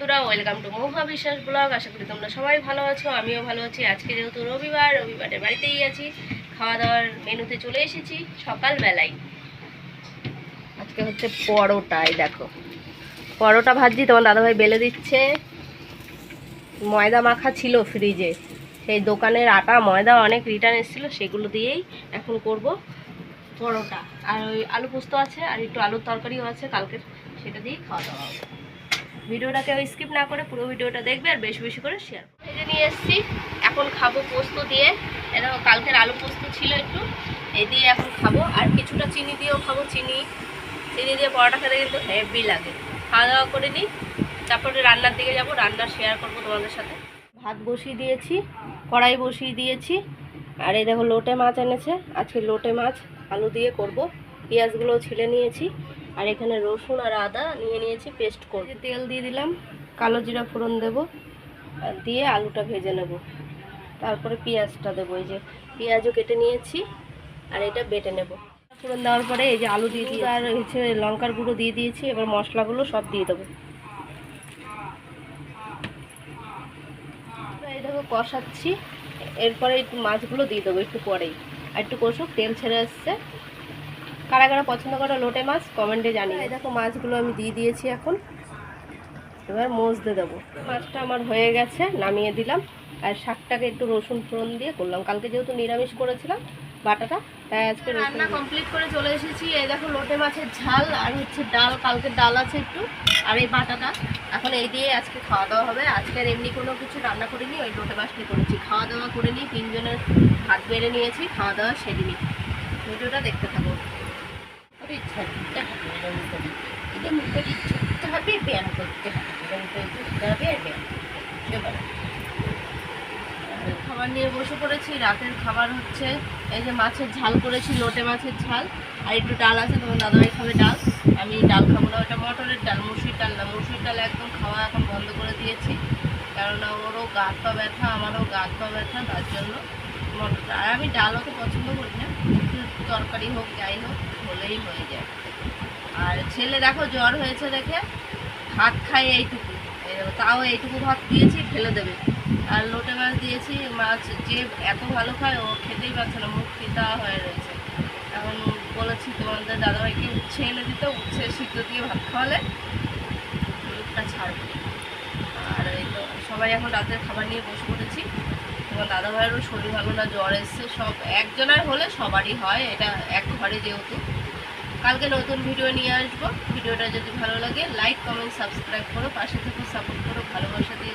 বন্ধুরা welcome to মহা বিশ্বাস ব্লগ আশা করি তোমরা সবাই ভালো আছো, আমিও ভালো আছি। আজকে যেহেতু রবিবার, রবিবারের বাড়িতেই আছি। খাওয়া দাওয়ার মেনুতে চলে এসেছি সকালবেলায়। আজকে হচ্ছে পরোটাই দেখো। পরোটা ভাজি তোমার দাদাভাই বেলে দিচ্ছে। ময়দা মাখা ছিল ফ্রিজে সেই দোকানের আটা, ময়দা অনেক রিটার্ন এসেছিল, সেগুলো দিয়েই এখন করব পরোটা। আর ওই আলু পোস্ত আছে, আর একটু আলুর তরকারিও আছে, কালকের সেটা দিয়েই খাওয়া দাওয়া হবে। ভিডিওটাকে স্কিপ না করে পুরো ভিডিওটা দেখবে আর বেশি বেশি করে শেয়ার ভেজে নিয়ে এসেছি, এখন খাব পোস্ত দিয়ে। এটা কালকের আলু পোস্ত ছিল একটু, এই দিয়ে এখন খাব। আর কিছুটা চিনি দিয়েও খাব, চিনি। চিনি দিয়ে পরোটা খেতে কিন্তু হেভি লাগে। খাওয়া দাওয়া করে নিই, তারপরে রান্নার দিকে যাব, রান্না শেয়ার করব তোমাদের সাথে। ভাত বসিয়ে দিয়েছি, কড়াই বসিয়ে দিয়েছি। আর এই দেখো লোটে মাছ এনেছে, আজকে লোটে মাছ, আলু দিয়ে করব। পেঁয়াজগুলো ছিলে নিয়েছি। আর এখানে রসুন আর আদা নিয়ে নিয়েছি পেস্ট করে তেল দিয়ে দিলাম, কালো জিরা ফোড়ন দেব দিয়ে আলুটা ভেজে নেব। তারপরে পেঁয়াজটা দেবো, এই যে পেঁয়াজও কেটে নিয়েছি, আর এটা বেটে নেব। ফোড়ন দেওয়ার পরে এই যে আলু দিয়ে দিই আর হচ্ছে লঙ্কার গুঁড়ো দিয়ে দিয়েছি, এবার মশলাগুলো সব দিয়ে দেবো। এই দেখো কষাচ্ছি, এরপরে একটু মাছগুলো দিয়ে দেবো একটু পরেই। আর একটু কষুক, তেল ছেড়ে আসছে। কারা কারা পছন্দ করে লোটে মাছ কমেন্টে জানি এই দেখো মাছগুলো আমি দিয়ে দিয়েছি এখন। এবার মজতে দেবো। মাছটা আমার হয়ে গেছে নামিয়ে দিলাম। আর শাকটাকে একটু রসুন ফোড়ন দিয়ে করলাম। কালকে যেহেতু নিরামিষ করেছিলাম বাটাটা তাই আজকে রান্না কমপ্লিট করে চলে এসেছি। এই দেখো লোটে মাছের ঝাল আর হচ্ছে ডাল কালকে ডাল আছে একটু আর এই বাটাটা। এখন এই দিয়ে আজকে খাওয়া দাওয়া হবে। আজকের এমনি কোনো কিছু রান্না করিনি ওই লোটে মাছটি করেছি। খাওয়া দাওয়া করে নিই তিনজনের ভাত বেড়ে নিয়েছি খাওয়া দাওয়া সেরে নিই ভিডিওটা দেখতে থাকো। ইচ্ছা করতে হবে খাবার নিয়ে বসে পড়েছি, রাতের খাবার হচ্ছে এই যে মাছের ঝাল করেছি, লোটে মাছের ঝাল, আর একটু ডাল আছে, তোমার দাদাভাই খাবে ডাল। আমি ডাল খাব না, ওটা মটরের ডাল, মুসুর ডাল না, মুসুর ডাল একদম খাওয়া এখন বন্ধ করে দিয়েছি। কেননা ওরও গা পা ব্যথা, আমারও গা পা ব্যথা, তার জন্য আর আমি ডাল অত পছন্দ করি না তরকারি হোক, যাই হোক, হলেই হয়ে যায়। আর ছেলে দেখো, জ্বর হয়েছে দেখে ভাত খাই এইটুকু। এই তাও এইটুকু ভাত দিয়েছি, ফেলে দেবে। আর লোটে মাছ দিয়েছি, মাছ যে এত ভালো খায়, ও খেতেই পারছে না, মুখ পিতা হয়ে রয়েছে। এখন বলেছি তোমাদের দাদাভাইকে উচ্ছে এনে দিতে, উচ্ছে সিদ্ধ দিয়ে ভাত খাওয়ালে মুখটা ছাড়বে। আর এই তো, সবাই এখন রাতের খাবার নিয়ে বসে পড়েছি। তোমার দাদাভাইয়েরও শরীর ভালো না, জ্বর এসছে, সব একজনের হলে সবারই হয়, এটা এক ঘরে যেহেতু। কালকে নতুন ভিডিও নিয়ে আসব। ভিডিওটা যদি ভালো লাগে লাইক কমেন্ট সাবস্ক্রাইব করো, পাশে থেকে সাপোর্ট করো, ভালোবাসা দিয়ে